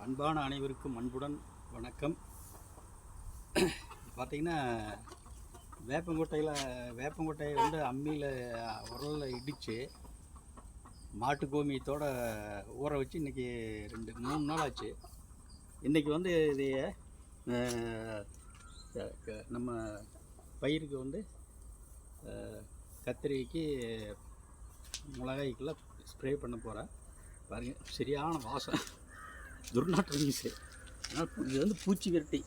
அன்பான அனைவருக்கும் அன்புடன் வணக்கம். பார்த்தீங்கன்னா வேப்பங்கொட்டையில் வேப்பங்கொட்டையை வந்து அம்மியில் உரலில் இடித்து மாட்டு கோமியத்தோட ஊற வச்சு இன்றைக்கி ரெண்டு மூணு நாள் ஆச்சு. இன்றைக்கி வந்து இதைய க- நம்ம பயிருக்கு வந்து கத்திரிக்கு மிளகாய்க்கெல்லாம் ஸ்ப்ரே பண்ண போகிறேன் பாருங்கள் சரியான வாசம். துர்நாற்றம் வீசு ஆனால் இது வந்து பூச்சி விரட்டி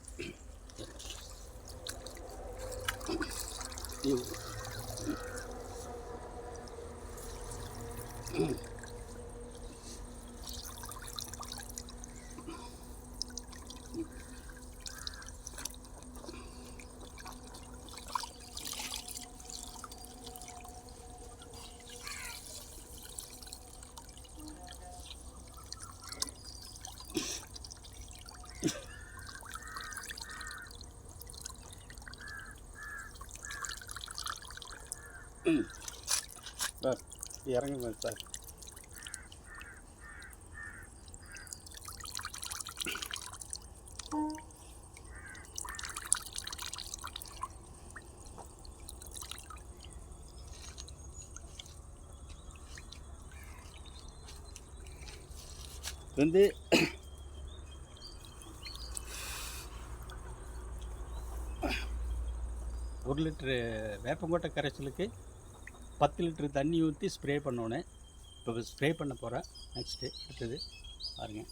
ஐயோ. சார் இறங்குங்க சார் வந்து ஒரு லிட்ரு வேப்பங்கொட்டை கரைச்சலுக்கு பத்து லிட்ரு தண்ணி ஊற்றி ஸ்ப்ரே பண்ணோன்னே இப்போ ஸ்ப்ரே பண்ண போகிறேன் நெக்ஸ்ட்டு அடுத்தது பாருங்க.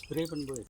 ஸ்ப்ரே பண்ணும்போது